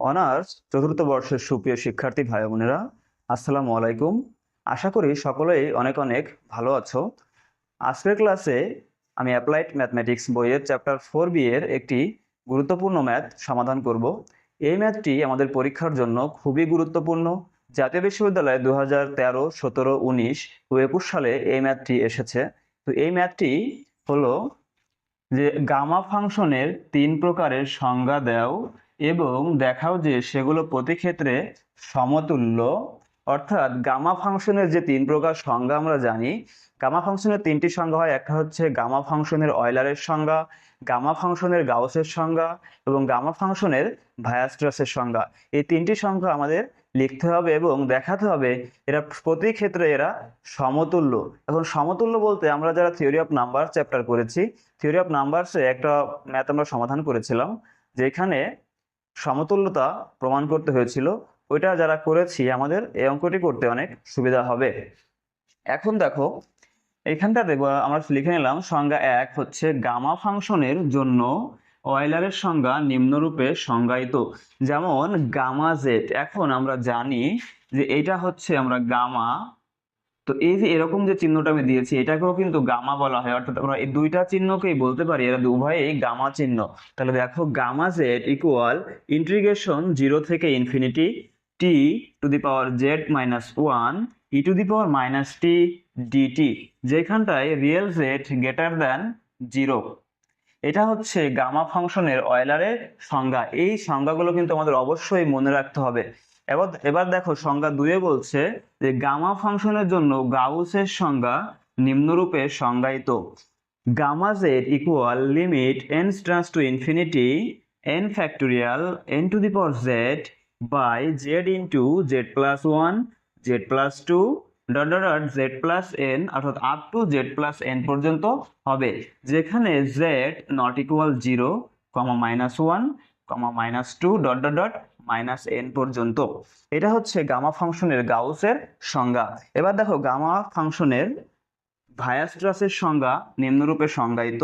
Honours চতুর্থ বর্ষের সুপ্রিয় শিক্ষার্থী ভাই বোনেরা আসসালামু আলাইকুম। আশা করি সকলেই অনেক অনেক ভালো আছো। আজকের ক্লাসে আমি অ্যাপ্লাইড ম্যাথমেটিক্স বইয়ের চ্যাপ্টার ফোর বি এর একটি গুরুত্বপূর্ণ ম্যাথ সমাধান করব। এই ম্যাথটি আমাদের পরীক্ষার জন্য খুবই গুরুত্বপূর্ণ। জাতীয় বিশ্ববিদ্যালয়ে দু হাজার তেরো, সতেরো, উনিশ ও একুশ সালে এই ম্যাথটি এসেছে। তো এই ম্যাথটি হলো যে গামা ফাংশনের তিন প্রকারের সংজ্ঞা দাও এবং দেখাও যে সেগুলো প্রতি ক্ষেত্রে সমতুল্য, অর্থাৎ গামা ফাংশনের যে তিন প্রকার সংজ্ঞা আমরা জানি, গামা ফাংশনের তিনটি সংজ্ঞা হয়, একটা হচ্ছে গামা ফাংশনের অয়লারের সংজ্ঞা, গামা ফাংশনের গাউসের সংজ্ঞা এবং গামা ফাংশনের ভায়াস্ট্রাসের সংজ্ঞা। এই তিনটি সংখ্যা আমাদের লিখতে হবে এবং দেখাতে হবে এরা প্রতি ক্ষেত্রে এরা সমতুল্য। এখন সমতুল্য বলতে আমরা যারা থিওরি অফ নাম্বার চ্যাপ্টার করেছি থিওরি অফ নাম্বারসে একটা ম্যাথ আমরা সমাধান করেছিলাম, যেখানে সমতুল্যতা প্রমাণ করতে হয়েছিল। ওইটা যারা করেছি, আমাদের এই অঙ্কটি করতে অনেক সুবিধা হবে। এখন দেখো এইখানটা দেখব আমরা লিখে নিলাম, সংজ্ঞা এক হচ্ছে গামা ফাংশনের জন্য অয়েলারের সংজ্ঞা নিম্নরূপে সংজ্ঞায়িত। যেমন, গামা জেড এখন আমরা জানি যে এটা হচ্ছে আমরা গামা তো এই যে এরকম যে চিহ্নটা আমি দিয়েছি, এটাকেও কিন্তু গামা বলা হয়। অর্থাৎ আমরা এই দুইটা চিহ্নকেই বলতে পারি, এরা উভয়ই গামা চিহ্ন। তাহলে দেখো, gamma Z equal integration zero থেকে infinity T to the power Z minus one E to the power minus T DT যেখানটায় real Z greater than zero এটা হচ্ছে গামা ফাংশনের অয়লারের সংজ্ঞা। এই সংজ্ঞাগুলো কিন্তু আমাদের অবশ্যই মনে রাখতে হবে। এবার এবার দেখো সংজ্ঞা দুয়ে বলছে যে গামা ফাংশনের জন্য গাউসের সংজ্ঞা নিম্নরূপে সংজ্ঞায়িত। Gamma Z equal limit N tends to infinity N factorial N to the power Z by Z into Z plus one Z plus two dot dot dot Z plus N অর্থাৎ up to Z plus N পর্যন্ত হবে। যেখানে Z not equal zero comma minus one comma minus two dot dot dot minus N পর্যন্ত। এটা হচ্ছে gamma ফাংশনের গাউসের সংজ্ঞা। এবার দেখো, গামা ফাংশনের ভায়াস্ট্রাসের সংজ্ঞা নিম্নরূপে সংজ্ঞায়িত।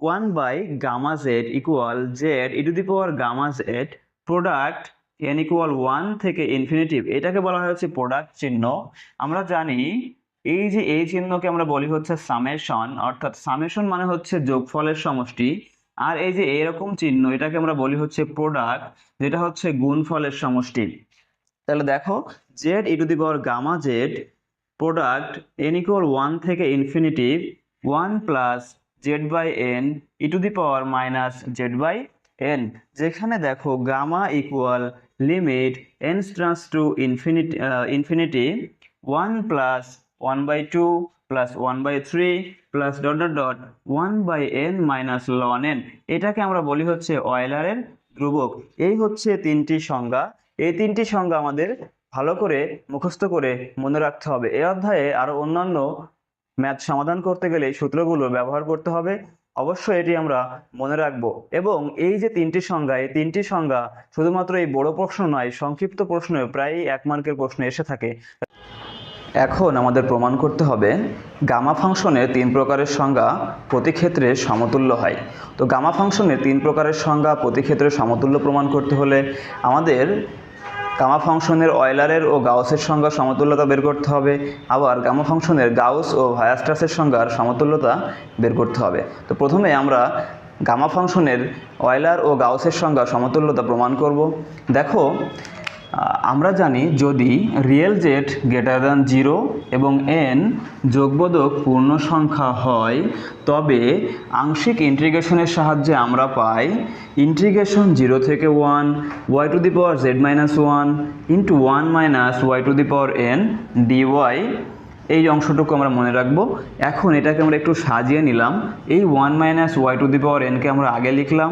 One by gamma Z equal Z E to the power gamma Z product N equal one থেকে ইনফিনিটিভ। এটাকে বলা হয় হচ্ছে প্রোডাক্ট চিহ্ন। আমরা জানি এই যে এই চিহ্নকে আমরা বলি হচ্ছে সামেশন, অর্থাৎ সামেশন মানে হচ্ছে যোগফলের সমষ্টি। আর এই যে এরকম চিহ্ন, এটাকে আমরা বলি হচ্ছে প্রোডাক্ট যেটা হচ্ছে গুণফলের সমষ্টি। তাহলে দেখো Z E to the power gamma Z product N equal one থেকে infinitive one plus Z by N E to the power minus Z by N যেখানে দেখো gamma equal limit N tends to infinity infinity one plus one by two plus one by three plus dot dot dot one by N minus ln N এটাকে আমরা বলি হচ্ছে অয়েলারের ধ্রুবক। এই হচ্ছে তিনটি সংজ্ঞা। এই তিনটি সংজ্ঞা আমাদের ভালো করে মুখস্থ করে মনে রাখতে হবে। এই অধ্যায়ে আরও অন্যান্য ম্যাথ সমাধান করতে গেলে সূত্রগুলো ব্যবহার করতে হবে। অবশ্যই এটি আমরা মনে রাখব। এবং এই যে তিনটি সংজ্ঞা, এই তিনটি সংজ্ঞা শুধুমাত্র এই বড় প্রশ্ন নয়, সংক্ষিপ্ত প্রশ্নে প্রায়ই এক মার্কের প্রশ্ন এসে থাকে। এখন আমাদের প্রমাণ করতে হবে গামা ফাংশনের তিন প্রকারের সংজ্ঞা প্রতি ক্ষেত্রে সমতুল্য হয়। তো গামা ফাংশনের তিন প্রকারের সংজ্ঞা প্রতি ক্ষেত্রে সমতুল্য প্রমাণ করতে হলে আমাদের গামা ফাংশনের অয়লারের ও গাউসের সংজ্ঞা সমতুল্যতা বের করতে হবে, আবার গামা ফাংশনের গাউস ও ভায়াস্ট্রাসের সংজ্ঞার সমতুল্যতা বের করতে হবে। তো প্রথমে আমরা গামা ফাংশনের অয়লার ও গাউসের সংজ্ঞা সমতুল্যতা প্রমাণ করব। দেখো আমরা জানি যদি real Z greater than zero এবং এন যোগবোধক পূর্ণ সংখ্যা হয়, তবে আংশিক ইন্ট্রিগেশনের সাহায্যে আমরা পাই ইন্ট্রিগেশন জিরো থেকে one Y to the power Z minus one into one minus Y to the power N DY এই অংশটুকু আমরা মনে রাখব। এখন এটাকে আমরা একটু সাজিয়ে নিলাম। এই one minus Y to the power NK আমরা আগে লিখলাম,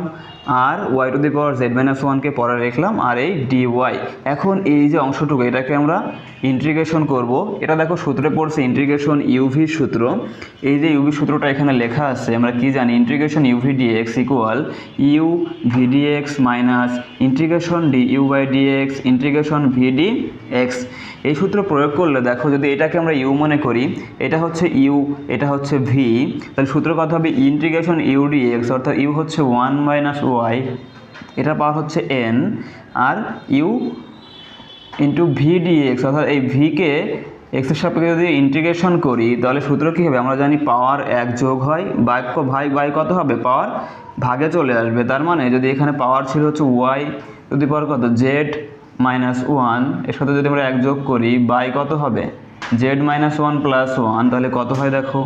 আর Y to the power Z minus ওয়ানকে পরে লিখলাম, আর এই ডি ওয়াই এখন এই যে অংশটুকু, এটাকে আমরা ইন্টিগ্রেশন করব। এটা দেখো, সূত্রে পড়ছে ইন্টিগ্রেশন ইউভি সূত্র। এই যে ইউভি সূত্রটা এখানে লেখা আছে, আমরা কি জানি? Integration UV DX equal U V VDX minus integration D U by DX integration VD X এই সূত্র প্রয়োগ করলে দেখো যদি এটাকে আমরা ইউ মনে করি, এটা হচ্ছে ইউ এটা হচ্ছে ভি তাহলে সূত্র কথা হবে? ইন্টিগ্রেশন ইউ ডিএক্স অর্থাৎ ইউ হচ্ছে ওয়ান মাইনাস ওয়াই এটা পাওয়ার হচ্ছে এন আর ইউ ইন্টু ভি ডিএক্স অর্থাৎ এই ভিকে এক্সের সাপেক্ষে যদি ইন্টিগ্রেশন করি, তাহলে সূত্র কী হবে? আমরা জানি পাওয়ার এক যোগ হয় বাক্য ভাই বাই কত হবে? পাওয়ার ভাগে চলে আসবে। তার মানে যদি এখানে পাওয়ার ছিল হচ্ছে ওয়াই যদি পাওয়ার কত? জেড মাইনাস ওয়ানের সাথে যদি আমরা এক যোগ করি বাই কত হবে? Z minus one plus one তাহলে কত হয় দেখো?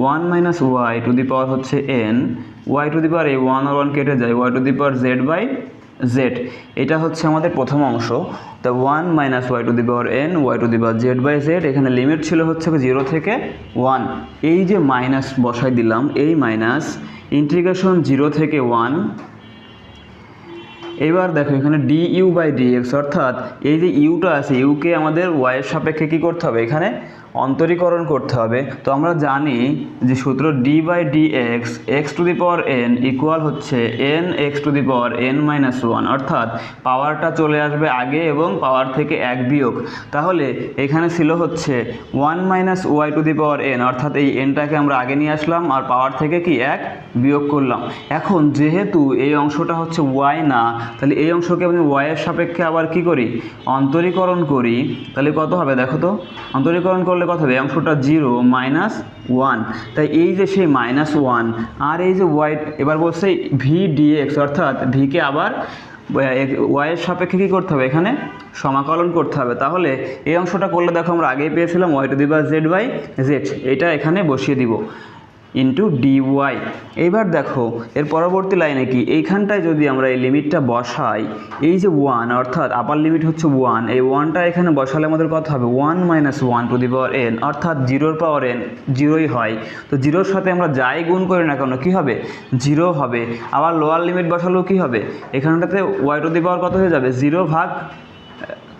One minus Y to the power হচ্ছে N Y to the power এই ওয়ান আর ওয়ান কেটে যায় Y to the power Z by Z এটা হচ্ছে আমাদের প্রথম অংশ। তা one minus Y to the power N Y to the power Z by Z এখানে লিমিট ছিল হচ্ছে জিরো থেকে ওয়ান এই যে মাইনাস বসাই দিলাম, এই মাইনাস ইন্টিগ্রেশন জিরো থেকে ওয়ান এবার দেখো এখানে D U by D X অর্থাৎ এই যে ইউটা আছে ইউকে আমাদের ওয়াইয়ের সাপেক্ষে কী করতে হবে? এখানে অন্তরীকরণ করতে হবে। তো আমরা জানি যে সূত্র D by D X X to the power N equal হচ্ছে N X to the power N minus one অর্থাৎ পাওয়ারটা চলে আসবে আগে এবং পাওয়ার থেকে এক বিয়োগ। তাহলে এখানে ছিল হচ্ছে one minus Y to the power N অর্থাৎ এই এনটাকে আমরা আগে নিয়ে আসলাম আর পাওয়ার থেকে কি এক বিয়োগ করলাম। এখন যেহেতু এই অংশটা হচ্ছে ওয়াই না, তাহলে এই অংশকে আমি ওয়াইয়ের সাপেক্ষে আবার কি করি? অন্তরীকরণ করি। তাহলে কত হবে দেখো তো? অন্তরীকরণ করলে কত হবে অংশটা জিরো মাইনাস ওয়ান তাই এই যে সেই মাইনাস ওয়ান আর এই যে ওয়াই এবার বলছে ভি ডিএক্স অর্থাৎ ভিকে আবার ওয়াইয়ের সাপেক্ষে কী করতে হবে? এখানে সমাকলন করতে হবে। তাহলে এই অংশটা করলে দেখো আমরা আগেই পেয়েছিলাম ওয়াই টু দি বা জেড বাই জেড এটা এখানে বসিয়ে দিব। ইন্টু ডিওয়াই এইবার দেখো, এর পরবর্তী লাইনে কি? এইখানটায় যদি আমরা এই লিমিটটা বসাই, এই যে ওয়ান অর্থাৎ আপার লিমিট হচ্ছে ওয়ান এই ওয়ানটা এখানে বসালে আমাদের কত হবে? One minus one to the power N অর্থাৎ জিরোর পাওয়ার এন জিরোই হয়। তো জিরোর সাথে আমরা যাই গুণ করি না কেন, কী হবে? জিরো হবে। আবার লোয়ার লিমিট বসালেও কী হবে? এখানটাতে ওয়াই টু দি পাওয়ার কত হয়ে যাবে? জিরো ভাগ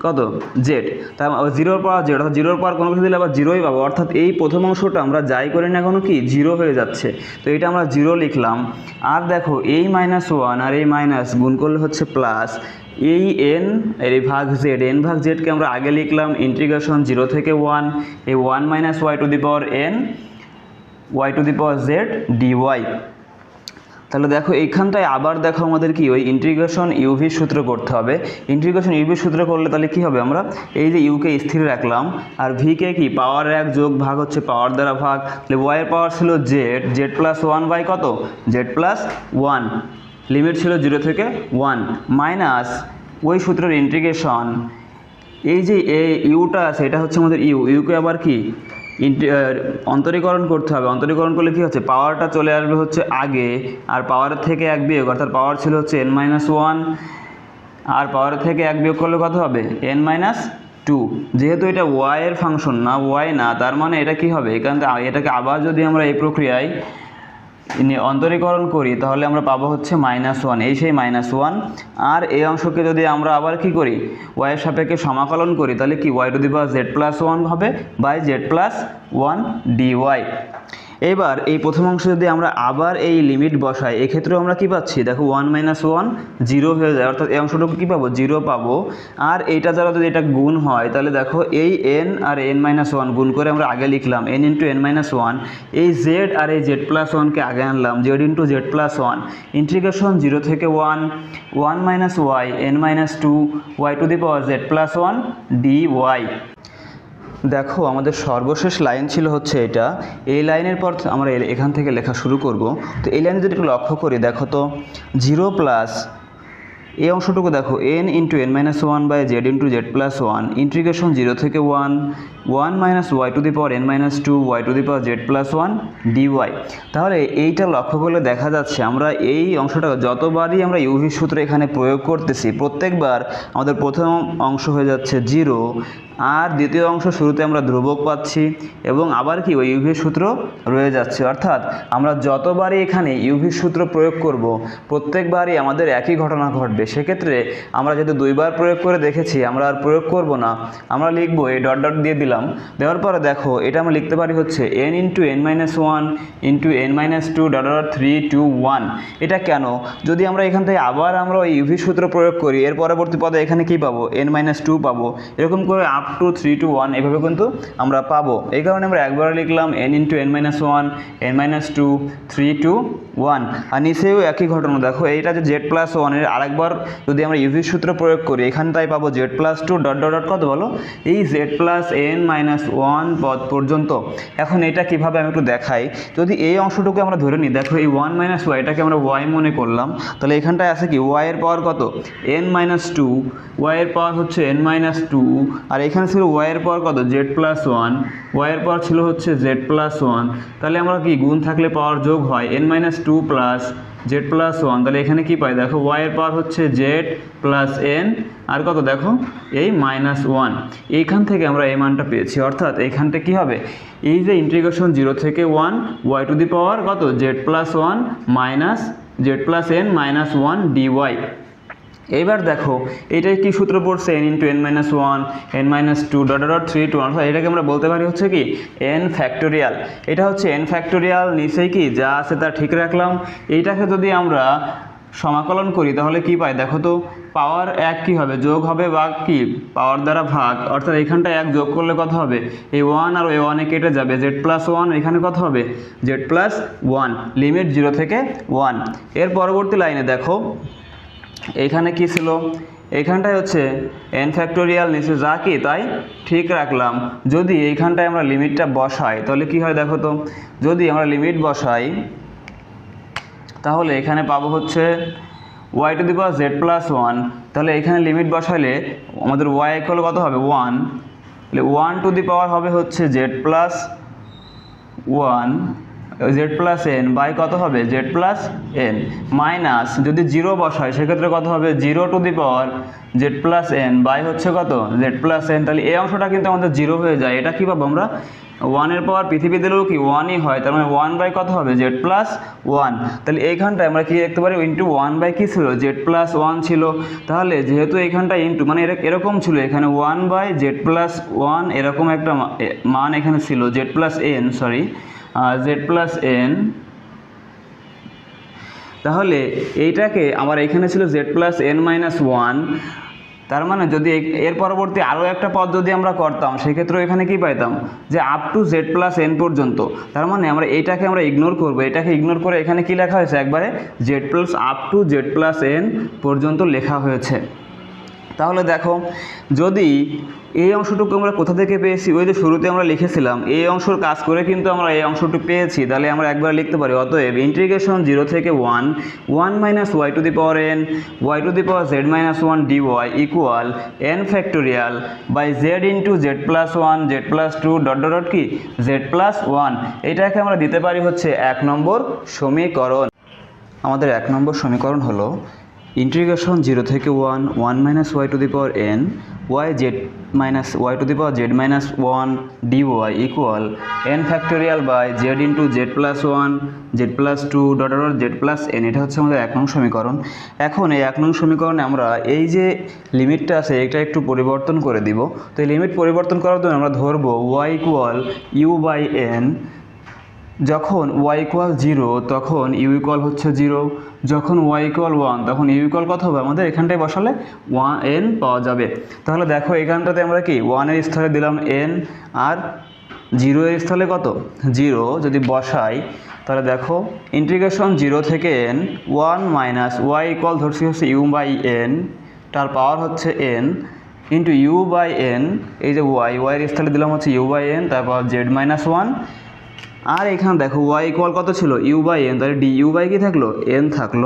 কত? জেড তার জিরোর পাওয়ার জেড অর্থাৎ জিরোর পাওয়ার কোনো কিছু দিলে আবার জিরোই পাবো। অর্থাৎ এই প্রথম অংশটা আমরা যাই করি না কোনো কি জিরো হয়ে যাচ্ছে। তো এটা আমরা জিরো লিখলাম। আর দেখো, এই মাইনাস ওয়ান আর এই মাইনাস গুণ করলে হচ্ছে প্লাস এই এন এর ভাগ জেড এন ভাগ জেডকে আমরা আগে লিখলাম ইন্টিগ্রেশন জিরো থেকে ওয়ান এই one minus Y to the power N Y to the power Z DY তাহলে দেখো এইখানটায় আবার দেখো আমাদের কি, ওই ইন্টিগ্রেশন ইউভি সূত্র করতে হবে। ইন্টিগ্রেশন ইউভি সূত্র করলে তাহলে কি হবে আমরা? এই যে ইউকে স্থির রাখলাম, আর ভিকে কি? পাওয়ার এক যোগ ভাগ হচ্ছে পাওয়ার দ্বারা ভাগ। তাহলে ওয়াইয়ের পাওয়ার ছিল Z Z plus one by কত? জেড প্লাস ওয়ান লিমিট ছিল জিরো থেকে ওয়ান মাইনাস ওই সূত্রের ইন্টিগ্রেশন এই যে এ ইউটা আছে, এটা হচ্ছে আমাদের ইউ ইউকে আবার কি? অন্তরীকরণ করতে হবে। অন্তরীকরণ করলে কী হচ্ছে? পাওয়ারটা চলে আসবে হচ্ছে আগে, আর পাওয়ার থেকে এক বিয়োগ, অর্থাৎ পাওয়ার ছিল হচ্ছে এন মাইনাস ওয়ান আর পাওয়ার থেকে এক বিয়োগ করলে কত হবে? এন মাইনাস টু যেহেতু এটা ওয়াইয়ের ফাংশন না ওয়াই না, তার মানে এটা কি হবে? এখান থেকে এটাকে আবার যদি আমরা এই প্রক্রিয়ায় অন্তরীকরণ করি, তাহলে আমরা পাবো হচ্ছে মাইনাস ওয়ান এই সেই মাইনাস ওয়ান আর এই অংশকে যদি আমরা আবার কি করি? ওয়াইয়ের সাপেক্ষে সমাকলন করি, তাহলে কি? Y to the power Z plus one হবে by Z plus one D Y এবার এই প্রথম অংশ যদি আমরা আবার এই লিমিট বসাই, এক্ষেত্রেও আমরা কি পাচ্ছি? দেখো ওয়ান মাইনাস ওয়ান জিরো হয়ে যায়। অর্থাৎ এই অংশটুকু কী পাবো? জিরো পাবো। আর এইটা দ্বারা যদি এটা গুণ হয়, তাহলে দেখো এই এন আর এন মাইনাস ওয়ান গুণ করে আমরা আগে লিখলাম। N into N minus one এই জেড আর এই জেড প্লাস ওয়ানকে আগে আনলাম। Z into Z plus one integration zero থেকে one one minus Y N minus two Y to the power Z plus one D Y দেখো, আমাদের সর্বশেষ লাইন ছিল হচ্ছে এটা। এই লাইনের পর আমরা এখান থেকে লেখা শুরু করব। তো এই লাইনে যদি একটু লক্ষ্য করি, দেখো তো, জিরো প্লাস এই অংশটুকু দেখো N into N minus one by Z into Z plus one integration zero থেকে one one minus Y to the power N minus two Y to the power Z plus one DY তাহলে এইটা লক্ষ্য করলে দেখা যাচ্ছে আমরা এই অংশটা যতবারই আমরা ইউভি সূত্র এখানে প্রয়োগ করতেছি, প্রত্যেকবার আমাদের প্রথম অংশ হয়ে যাচ্ছে জিরো আর দ্বিতীয় অংশ শুরুতে আমরা ধ্রুবক পাচ্ছি এবং আবার কি ওই ইউভি সূত্র রয়ে যাচ্ছে। অর্থাৎ আমরা যতবারই এখানে ইউভি সূত্র প্রয়োগ করব, প্রত্যেকবারই আমাদের একই ঘটনা ঘটবে। সেক্ষেত্রে আমরা যেহেতু দুইবার প্রয়োগ করে দেখেছি, আমরা আর প্রয়োগ করব না। আমরা লিখব এই ডট ডট দিয়ে দিলাম। দেওয়ার পরে দেখো, এটা আমরা লিখতে পারি হচ্ছে N into N minus one into N minus two dot dot three two one এটা কেন? যদি আমরা এখান থেকে আবার আমরা ওই ইউভি সূত্র প্রয়োগ করি, এর পরবর্তী পদে এখানে কি পাবো? এন মাইনাস টু পাবো। এরকম করে up to three two one এভাবে কিন্তু আমরা পাবো। এই কারণে আমরা একবার লিখলাম N into N minus one N minus two three two one আর নিচেও একই ঘটনা, দেখো, এইটা যে জেড প্লাস ওয়ানের আরেকবার যদি আমরা ইউভির সূত্র প্রয়োগ করি, এখান তাই পাবো Z plus two dot dot dot কত বলো? এই Z plus N minus one পদ পর্যন্ত। এখন এটা কীভাবে আমি একটু দেখাই? যদি এই অংশটুকু আমরা ধরে নিই, দেখো এই ওয়ান মাইনাস ওয়াই এটাকে আমরা ওয়াই মনে করলাম, তাহলে এখানটায় আছে কি? ওয়াই এর পাওয়ার কত? এন মাইনাস টু ওয়াই এর পাওয়ার হচ্ছে এন মাইনাস টু আর এখানে ছিল ওয়াই এর পাওয়ার কত? জেড প্লাস ওয়ান ওয়াই এর পাওয়ার ছিল হচ্ছে জেড প্লাস ওয়ান তাহলে আমরা কি? গুণ থাকলে পাওয়ার যোগ হয় N minus two plus Z plus one তাহলে এখানে কি পাই? দেখো ওয়াই এর পাওয়ার হচ্ছে জেড প্লাস এন আর কত? দেখো, এই মাইনাস ওয়ান এইখান থেকে আমরা এই মানটা পেয়েছি। অর্থাৎ এইখানটা কি হবে? এই যে ইন্টিগ্রেশন জিরো থেকে one Y to the power কত? Z plus one minus Z plus N minus one DY এবার দেখো, এটাই কি সূত্র পড়ছে? N into N minus one N minus two dot dot three two অর্থাৎ এটাকে আমরা বলতে পারি হচ্ছে কি এন ফ্যাক্টোরিয়াল এটা হচ্ছে এন ফ্যাক্টোরিয়াল নিচেই কি, যা আছে তা ঠিক রাখলাম। এইটাকে যদি আমরা সমাকলন করি, তাহলে কি পাই? দেখো তো পাওয়ার এক কি হবে? যোগ হবে বা কি? পাওয়ার দ্বারা ভাগ। অর্থাৎ এখানটা এক যোগ করলে কত হবে? এই ওয়ান আর ওই ওয়ানে কেটে যাবে। জেড প্লাস ওয়ান এখানে কত হবে? Z plus one limit zero থেকে ওয়ানের পরবর্তী লাইনে দেখো এখানে কি ছিল? এইখানটায় হচ্ছে এন ফ্যাক্টোরিয়াল নিচে যা কি, তাই ঠিক রাখলাম। যদি এইখানটায় আমরা লিমিটটা বসাই, তাহলে কি হয় দেখো তো? যদি আমরা লিমিট বসাই, তাহলে এখানে পাবো হচ্ছে Y to the power Z plus one তাহলে এখানে লিমিট বসাইলে আমাদের ওয়াই ইকুয়াল কত হবে? One one to the power হবে হচ্ছে Z plus one Z plus N by কত হবে? জেড প্লাস এন মাইনাস যদি জিরো বসায়, সেক্ষেত্রে কত হবে? Zero to the power Z plus N by হচ্ছে কত? জেড প্লাস এন তাহলে এই অংশটা কিন্তু আমাদের জিরো হয়ে যায়। এটা কী পাবো আমরা? ওয়ানের পাওয়ার পৃথিবী দিলেও কি ওয়ানই হয়। তার মানে ওয়ান বাই কত হবে? জেড প্লাস ওয়ান তাহলে এইখানটায় আমরা কি দেখতে পারি? ইন্টু ওয়ান বাই কী ছিল? জেড প্লাস ওয়ান ছিল। তাহলে যেহেতু এইখানটা ইন্টু মানে এর- এরকম ছিল, এখানে one by Z plus one এরকম একটা মান এখানে ছিল Z plus N sorry Z plus N তাহলে এইটাকে আমার এখানে ছিল Z plus N minus one তার মানে যদি এর পরবর্তী আরও একটা পদ যদি আমরা করতাম সেক্ষেত্রে এখানে কি পাইতাম? যে up to Z plus N পর্যন্ত। তার মানে আমরা এইটাকে আমরা ইগনোর করব। এটাকে ইগনোর করে এখানে কি লেখা হয়েছে? একবারে Z plus up to Z plus N পর্যন্ত লেখা হয়েছে। তাহলে দেখো, যদি এই অংশটুকু আমরা কোথা থেকে পেয়েছি? ওই যে শুরুতে আমরা লিখেছিলাম, এই অংশের কাজ করে কিন্তু আমরা এই অংশটুকু পেয়েছি। তাহলে আমরা একবার লিখতে পারি, অতএব ইন্টিগ্রেশন জিরো থেকে one one minus y to the power n y to the power z minus one d y equal n factorial by z into z plus one z plus two dot dot dot কি? Z plus one এটাকে আমরা দিতে পারি হচ্ছে এক নম্বর সমীকরণ। আমাদের এক নম্বর সমীকরণ হলো ইন্টিগ্রেশন জিরো থেকে one one minus y to the power n y z minus y to the power z minus one d y equal n factorial by z into z plus one z plus two dot dot z plus n এটা হচ্ছে আমাদের এক নং সমীকরণ। এখন এই এক নং সমীকরণে আমরা এই যে লিমিটটা আছে, এটা একটু পরিবর্তন করে দিব। তো এই লিমিট পরিবর্তন করার জন্য আমরা ধরবো y equal u by n যখন ওয়াই ইকুয়াল জিরো তখন ইউ ইকুয়াল হচ্ছে জিরো যখন ওয়াই ইকুয়াল ওয়ান তখন ইউ ইকুয়াল কত হবে? আমাদের এখানটায় বসালে ওয়ান এন পাওয়া যাবে। তাহলে দেখো এখানটাতে আমরা কি? ওয়ানের স্থলে দিলাম এন আর জিরো এর স্থলে কত? জিরো যদি বসাই, তাহলে দেখো ইন্টিগ্রেশন জিরো থেকে n one minus y equal ধরছি হচ্ছে ইউ বাই এন তার পাওয়ার হচ্ছে n into u by n এই যে ওয়াই ওয়াইয়ের স্থলে দিলাম হচ্ছে ইউ বাই এন তারপর জেড মাইনাস ওয়ান আর এখানে দেখো ওয়াই ইকুয়াল কত ছিল? ইউ বাই এন তাহলে ডি ইউ বাই কি থাকল? এন থাকল।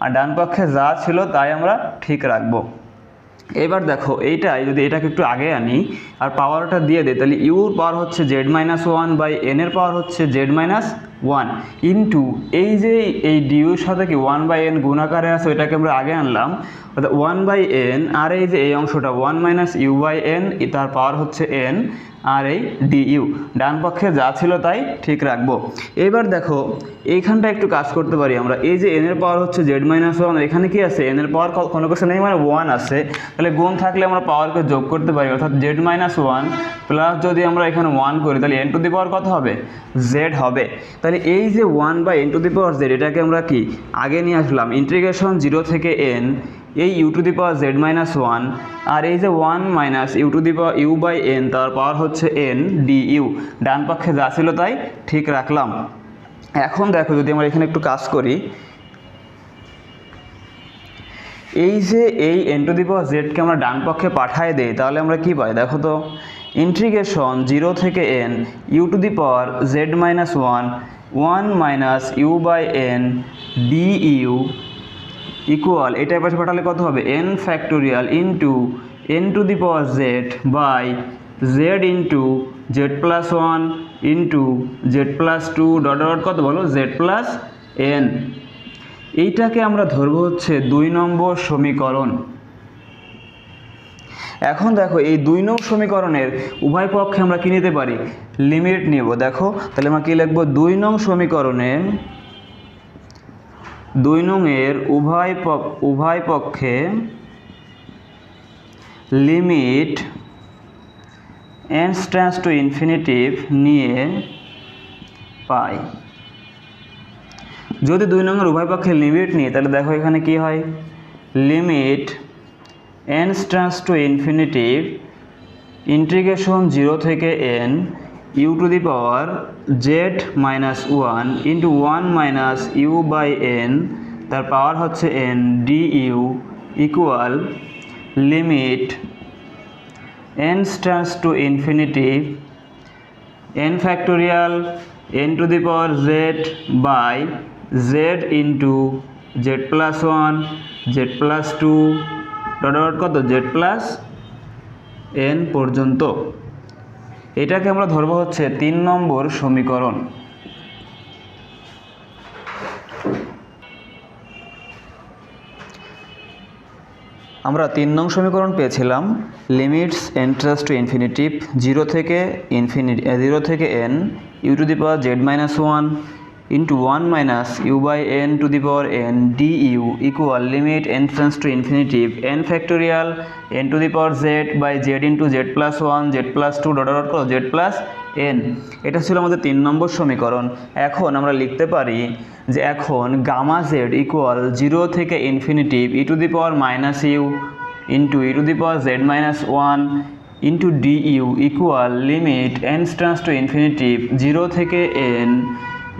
আর ডান পক্ষে যা ছিল, তাই আমরা ঠিক রাখব। এবার দেখো, এইটাই যদি এটাকে একটু আগে আনি, আর পাওয়ারটা দিয়ে দেয় তাহলে ইউর পাওয়ার হচ্ছে জেড মাইনাস ওয়ান বাই এনের পাওয়ার হচ্ছে জেড মাইনাস ওয়ান ইন্টু এই যে এই ডিউর সাথে কি ওয়ান বাই এন গুণাকারে আছে, ওইটাকে আমরা আগে আনলাম। অর্থাৎ ওয়ান বাই এন, আর এই যে এই অংশটা, one minus u by n তার পাওয়ার হচ্ছে এন, আর এই ডি ইউ। ডান পক্ষে যা ছিল তাই ঠিক রাখব। এবার দেখো, এইখানটা একটু কাজ করতে পারি আমরা। এই যে এনের পাওয়ার হচ্ছে জেড মাইনাস ওয়ান এখানে কি আছে? এন এর পাওয়ার কোনো কিছু নেই মানে ওয়ান আছে। তাহলে গুণ থাকলে আমরা পাওয়ারকে যোগ করতে পারি, অর্থাৎ জেড মাইনাস ওয়ান প্লাস যদি আমরা এখানে ওয়ান করি, তাহলে এন টু দি পাওয়ার কত হবে? জেড হবে। তাহলে এই যে one by n to the power z এটাকে আমরা কি? আগে নিয়ে আসলাম ইন্টিগ্রেশন জিরো থেকে এন এই u to the power z minus one আর এই যে one minus u to the power u by n তার পাওয়ার হচ্ছে এন ডি ইউ ডান পক্ষে যা ছিল তাই ঠিক রাখলাম। এখন দেখো, যদি আমরা এখানে একটু কাজ করি, এই যে এই এন টু দি পাওয়ার জেডকে আমরা ডান পক্ষে পাঠায় দেই, তাহলে আমরা কি পাই? দেখো তো ইন্টিগ্রেশন জিরো থেকে n u to the power z minus one one minus u by n d u equal এটার পাশে পাঠালে কত হবে? N factorial into n to the power z by z into z plus one into z plus two dot dot কত বলো? Z plus N এইটাকে আমরা ধরবো হচ্ছে দুই নম্বর সমীকরণ। এখন দেখো এই দুই নং সমীকরণের উভয় পক্ষে আমরা কি নিতে পারি? লিমিট নিব। দেখো, তাহলে আমরা কি লিখব? দুই নং সমীকরণে দুই নং এর উভয় উভয় পক্ষে limit n tends to infinity নিয়ে পাই। যদি দুই নম্বর উভয় পক্ষে লিমিট নিই, তাহলে দেখো এখানে কি হয়? Limit n tends to infinity integration zero থেকে n u to the power z minus one into one minus u by n তার পাওয়ার হচ্ছে n d u equal limit n tends to infinity n factorial n to the power z by z into z plus 1 z plus 2 ডট dot কত? Z plus n পর্যন্ত। এটাকে আমরা ধরবো হচ্ছে তিন নম্বর সমীকরণ। আমরা তিন নং সমীকরণ পেয়েছিলাম। Limits n tends to infinity zero থেকে ইনফিনিটি জিরো থেকে n u to the power z minus one into one minus u by n to the power n d u equal limit n entrance to infinity n factorial n to the power z by z into z plus one z plus two dot dot করো Z plus N এটা ছিল আমাদের তিন নম্বর সমীকরণ। এখন আমরা লিখতে পারি যে এখন গামা জেড ইকুয়াল জিরো থেকে infinity e to the power minus u into e to the power z minus one into d u equal limit n স্ট্রান্স to infinity zero থেকে n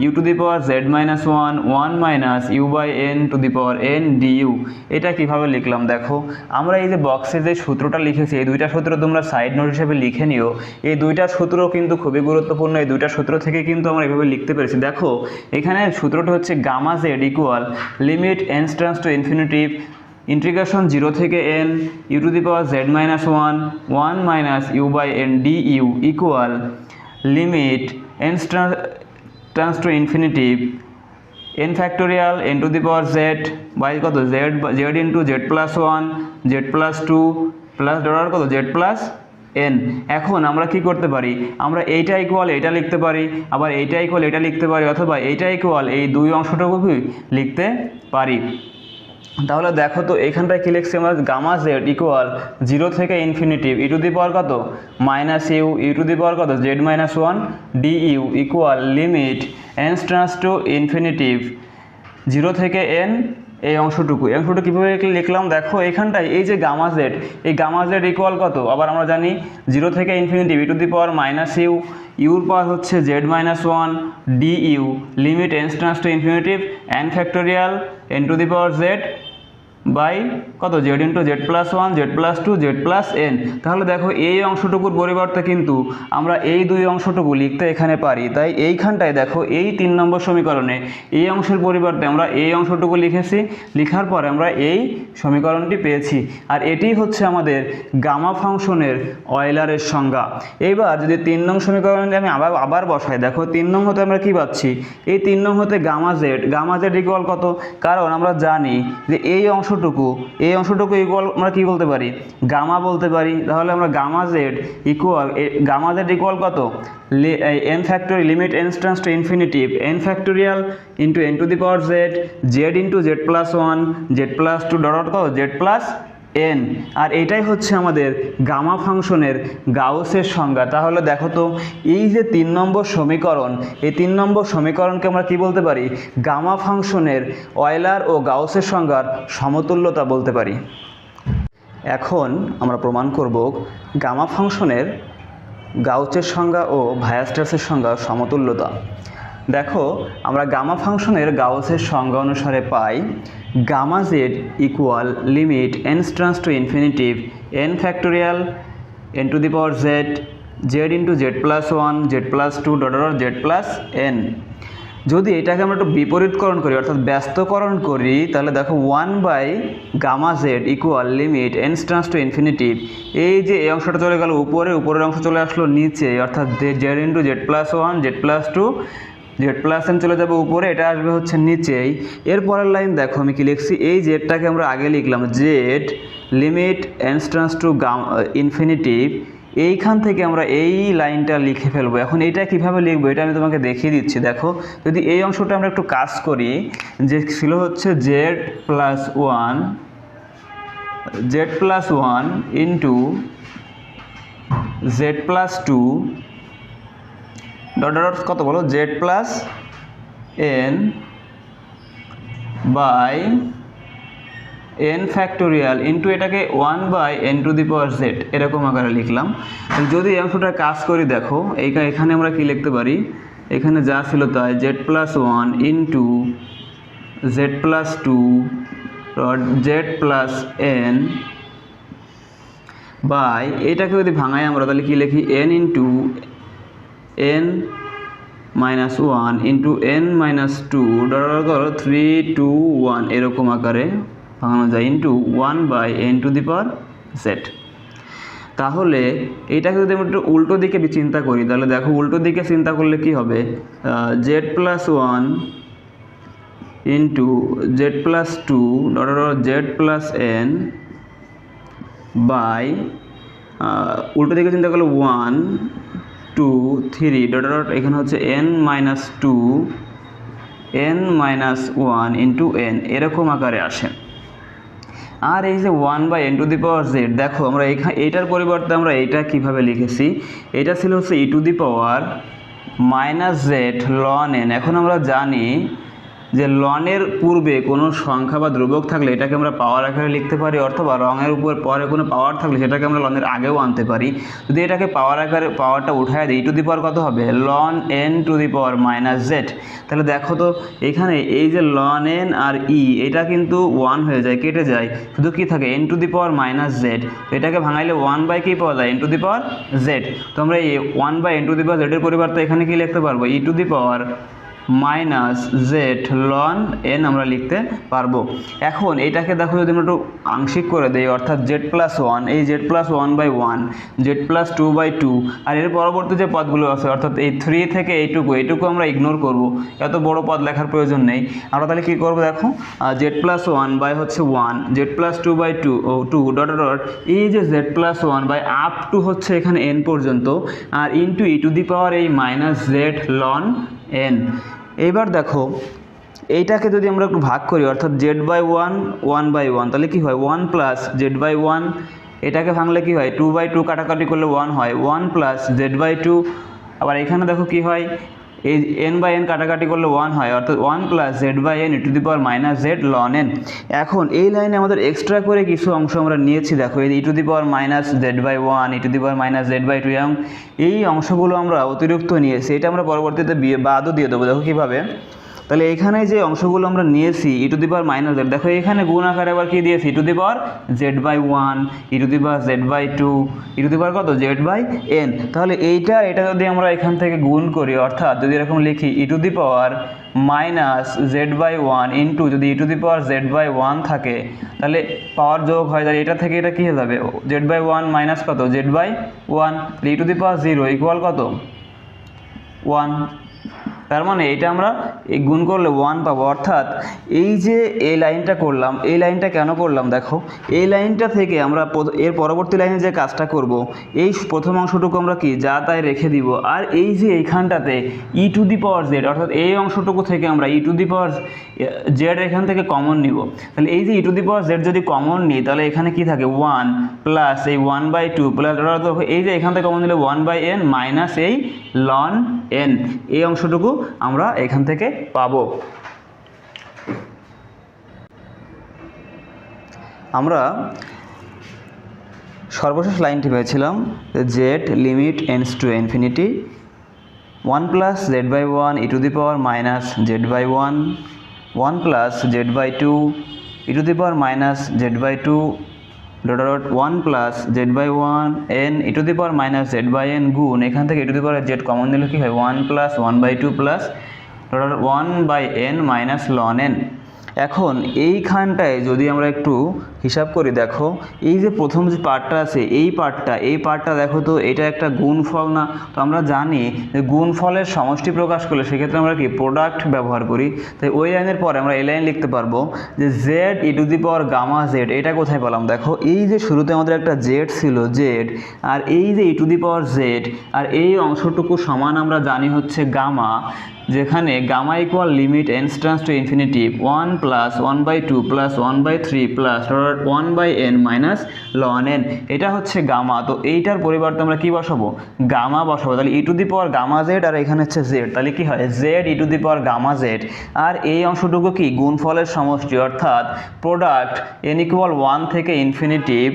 u to the power z minus one one minus u by n to the power n d u এটা কীভাবে লিখলাম? দেখো, আমরা এই যে বক্সে যে সূত্রটা লিখেছি, এই দুইটা সূত্র তোমরা সাইড নোট হিসেবে লিখে নিও। এই দুইটা সূত্র কিন্তু খুবই গুরুত্বপূর্ণ, এই দুইটা সূত্র থেকে কিন্তু আমরা এভাবে লিখতে পেরেছি। দেখো, এখানে সূত্রটা হচ্ছে gamma z equal limit n স্ট্রান্স to infinity integration zero থেকে n u to the power z minus one one minus u by n d u equal limit n tends to infinity n factorial n to the power z by কত z z into z plus one z plus two plus dollar কত Z plus N এখন আমরা কি করতে পারি? আমরা এইটা equal এইটা লিখতে পারি, আবার এইটা ইকুয়াল এটা লিখতে পারি, অথবা এইটা ইকুয়াল এই দুই অংশটুকু লিখতে পারি? তাহলে দেখো তো, এখানটায় কি লিখছি আমরা? গামা জেড ইকুয়াল জিরো থেকে infinity e to the power কত? Minus u e to the power কত? Z minus one d u equal limit n tends to infinity zero থেকে এন এই অংশটুকু। এই অংশটুকু কীভাবে লিখলাম? দেখো, এখানটায় এই যে গামা জেড এই গামা জেড ইকুয়াল কত? আবার আমরা জানি জিরো থেকে infinity e to the power minus u your power হচ্ছে z minus one d u limit n tends to infinity n factorial n to the power z by কত? Z into z plus one z plus two z plus n তাহলে দেখো এই অংশটুকুর পরিবর্তে কিন্তু আমরা এই দুই অংশটুকু লিখতে এখানে পারি। তাই এইখানটায় দেখো এই তিন নম্বর সমীকরণে এই অংশের পরিবর্তে আমরা এই অংশটুকু লিখেছি। লিখার পরে আমরা এই সমীকরণটি পেয়েছি। আর এটি হচ্ছে আমাদের গামা ফাংশনের অয়লারের সংজ্ঞা। এইবার যদি তিন নং সমীকরণে আমি আবার আবার বসাই, দেখো তিন নং হতে আমরা কি পাচ্ছি? এই তিন নং হতে gamma z gamma z equal কত? কারণ আমরা জানি যে এই অংশটুকু, এই অংশটুকু ইকুয়াল আমরা কি বলতে পারি? গামা বলতে পারি। তাহলে আমরা gamma z equal gamma z equal কত? N factorial limit n tends to infinity n factorial into n to the power z z into z plus one z plus two dot কত? Z plus N আর এটাই হচ্ছে আমাদের gamma ফাংশনের গাউসের সংজ্ঞা। তাহলে দেখো তো, এই যে তিন নম্বর সমীকরণ, এই তিন নম্বর সমীকরণকে আমরা কি বলতে পারি? গামা ফাংশনের অয়লার ও গাউসের সংজ্ঞার সমতুল্যতা বলতে পারি। এখন আমরা প্রমাণ করব গামা ফাংশনের গাউচের সংজ্ঞা ও ভায়াস্টাসের সংজ্ঞা সমতুল্যতা। দেখো, আমরা গামা ফাংশনের গাউসের সংজ্ঞা অনুসারে পাই gamma z equal limit n tends to infinity n factorial n to the power z z into z plus one z plus two dot dot z plus n যদি এটাকে আমরা একটু বিপরীতকরণ করি, অর্থাৎ ব্যস্তকরণ করি, তাহলে দেখো one by gamma z equal limit n tends to infinity এই যে এই অংশটা চলে গেল উপরে, উপরের অংশ চলে আসলো নিচে, অর্থাৎ z into z plus one z plus two z plus n চলে যাবে উপরে, এটা আসবে হচ্ছে নিচেই। এর পরের লাইন দেখো, আমি কি লিখছি? এই জেডটাকে আমরা আগে লিখলাম। Z limit n tends to gamma infinity এইখান থেকে আমরা এই লাইনটা লিখে ফেলব। এখন এটা কীভাবে লিখব, এটা আমি তোমাকে দেখিয়ে দিচ্ছি। দেখো, যদি এই অংশটা আমরা একটু কাজ করি, যে ছিল হচ্ছে z plus one z plus one into z plus two dot dot কত বলো? Z plus n by n factorial into এটাকে one by n to the power z এরকম আকারে লিখলাম। যদি এই অংশটা কাজ করি দেখো এইটা এখানে আমরা কি লিখতে পারি? এখানে যা ছিল তাই z plus one into z plus two z plus n by এটাকে যদি ভাঙাই আমরা, তাহলে কি লিখি? N into n minus one into n minus two dollar করো থ্রি টু ওয়ান এরকম আকারে ভাঙানো যায় into one by n to the power z তাহলে এটাকে যদি আমরা একটু উল্টো দিকে চিন্তা করি, তাহলে দেখো উল্টো দিকে চিন্তা করলে কি হবে? Z plus one into z plus two dollar z plus n by উল্টো দিকে চিন্তা করলে one two three dot dot এখানে হচ্ছে n minus two n minus one into n এরকম আকারে আসে। আর এই যে one by n to the power z দেখো আমরা এইটার পরিবর্তে আমরা এইটা কীভাবে লিখেছি? এটা ছিল হচ্ছে e to the power minus z ln n এখন আমরা জানি যে লনের পূর্বে কোনো সংখ্যা বা ধ্রুবক থাকলে এটাকে আমরা পাওয়ার আকারে লিখতে পারি, অথবা রঙের উপর পরে কোনো পাওয়ার থাকলে সেটাকে আমরা লনের আগেও আনতে পারি। যদি এটাকে পাওয়ার আকারে পাওয়ারটা উঠায় দিই টু দি পাওয়ার কত হবে? Ln n to the power minus z তাহলে দেখো তো, এখানে এই যে লন এন আর ই এটা কিন্তু ওয়ান হয়ে যায়, কেটে যায়। শুধু কি থাকে? N to the power minus z এটাকে ভাঙাইলে ওয়ান বাই কি পাওয়া যায়? N to the power z তো আমরা এই one by n to the power জেডের পরিবর্তে এখানে কি লিখতে পারব? E to the power minus z ln n আমরা লিখতে পারব। এখন এটাকে দেখো যদি আমরা একটু আংশিক করে দেই, অর্থাৎ জেড প্লাস ওয়ান, এই z plus one by one, z plus two by two, আর এর পরবর্তী যে পদগুলো আছে, অর্থাৎ এই থ্রি থেকে এইটুকু এইটুকু আমরা ইগনোর করব। এত বড় পদ লেখার প্রয়োজন নেই। আমরা তাহলে কী করব দেখো? জেড প্লাস ওয়ান বাই হচ্ছে one, z plus two by two, O, two, dot dot এই যে z plus one by up to হচ্ছে এখানে এন পর্যন্ত, আর into E to the power এই মাইনাস জেড লন এন এইবার দেখো, এইটাকে যদি আমরা একটু ভাগ করি, অর্থাৎ z by one one by one তাহলে কী হয়? One plus z by one এটাকে ভাঙলে কী হয়? টু বাই টু কাটাকাটি করলে ওয়ান হয়। One plus z by two আবার এখানে দেখো কী হয়? এই এন বাই এন কাটাকাটি করলে ওয়ান হয়, অর্থাৎ one plus z by n to the power minus z ln n এখন এই লাইনে আমাদের এক্সট্রা করে কিছু অংশ আমরা নিয়েছি, দেখো, এই e to the power minus z by one e to the power minus z by two এবং এই অংশগুলো আমরা অতিরিক্ত নিয়েছি। এটা আমরা পরবর্তীতে বাদও দিয়ে দেবো, দেখো কীভাবে। তাহলে এখানে যে অংশগুলো আমরা নিয়েছি e to the power minus z দেখো এখানে গুণ আকারে আবার কি দিয়েছি? E to the power z by one e to the power z by two e to the power কত? জেড বাই এন তাহলে এইটা, এটা যদি আমরা এখান থেকে গুণ করি, অর্থাৎ যদি এরকম লিখি e to the power minus z by one into যদি e to the power z by one থাকে, তাহলে পাওয়ার যোগ হয়, তাহলে এটা থেকে এটা কী হয়ে যাবে? জেড বাই ওয়ান মাইনাস কত? Z by one e to the power zero equal কত? ওয়ান তার মানে এটা আমরা এই গুণ করলে ওয়ান পাবো। অর্থাৎ এই যে এই লাইনটা করলাম, এই লাইনটা কেন করলাম দেখো? এই লাইনটা থেকে আমরা এর পরবর্তী লাইনে যে কাজটা করব, এই প্রথম অংশটুকু আমরা কি? যা তাই রেখে দিব। আর এই যে এইখানটাতে ই টু দি পাওয়ার জেড অর্থাৎ এই অংশটুকু থেকে আমরা ই টু দি পাওয়ার জেড এখান থেকে কমন নিব। তাহলে এই যে e to the power z যদি কমন নিই, তাহলে এখানে কি থাকে? ওয়ান প্লাস এই ওয়ান বাই টু প্লাস এই যে এখান থেকে কমন নিলে ওয়ান বাই এন মাইনাস এই লন এন এই অংশটুকু আমরা এখান থেকে পাবো। আমরা সর্বশেষ লাইনটি পেয়েছিলাম z limit এন্স to infinity one plus z by one e to the power minus z by one one plus z by two e to the power minus z by two dot dot one plus z by one n e to the power minus z by n গুণ, এখান থেকে e to the power z common দিলে কী হয়? One plus one by two plus dot dot one by n minus ln n এখন এইখানটায় যদি আমরা একটু হিসাব করি, দেখো, এই যে প্রথম যে পার্টটা আছে, এই পার্টটা এই পার্টটা দেখো তো, এটা একটা গুণফল না? তো আমরা জানি যে গুণফলের সমষ্টি প্রকাশ করলে সেক্ষেত্রে আমরা কি প্রোডাক্ট ব্যবহার করি। তাই ওই লাইনের পরে আমরা এই লাইন লিখতে পারব যে z e to the power gamma z এটা কোথায় পেলাম? দেখো, এই যে শুরুতে আমাদের একটা জেড ছিল জেড আর এই যে ই টু দি পাওয়ার জেড আর এই অংশটুকু সমান আমরা জানি হচ্ছে গামা যেখানে gamma equal limit n tends to infinity one plus one by two plus one by three plus one by n minus ln n এটা হচ্ছে গামা। তো এইটার পরিবর্তে আমরা কি বসাবো? গামা বসাবো। তাহলে ই to the power gamma Z আর এখানে হচ্ছে জেড তাহলে কি হয়? Z E to the power gamma Z আর এই অংশটুকু কি? গুণফলের সমষ্টি। অর্থাৎ প্রোডাক্ট এন ইকুয়াল ওয়ান থেকে infinitive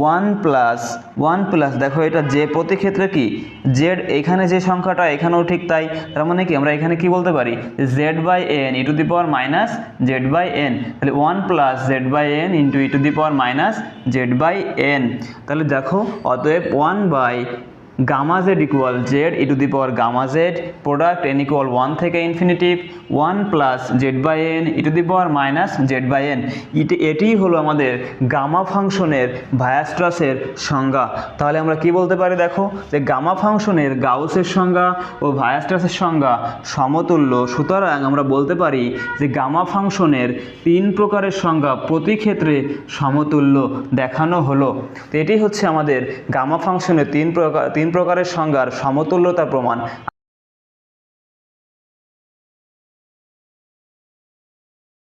one plus one plus, দেখো এটা যে প্রতি ক্ষেত্রে কি? জেড এখানে যে সংখ্যাটা, এখানেও ঠিক তাই। তার মানে কি? আমরা এখানে কি বলতে পারি? Z by n e to the power minus z by n তাহলে one plus z by n into e to the power minus z by n তাহলে দেখো, অতএব one by gamma z equal z e to the power gamma z product n equal one থেকে infinity one plus z by n e to the power minus z by n এটিই হলো আমাদের gamma ফাংশনের ভায়াস্ট্রাসের সংজ্ঞা। তাহলে আমরা কি বলতে পারি দেখো? যে গামা ফাংশনের গাউসের সংজ্ঞা ও ভায়াস্ট্রাসের সংজ্ঞা সমতুল্য। সুতরাং আমরা বলতে পারি যে গামা ফাংশনের তিন প্রকারের সংজ্ঞা প্রতি ক্ষেত্রে সমতুল্য দেখানো হলো। তো এটি হচ্ছে আমাদের গামা ফাংশনের তিন প্রকার তিন প্রকারের সংজ্ঞার সমতুল্যতা প্রমাণ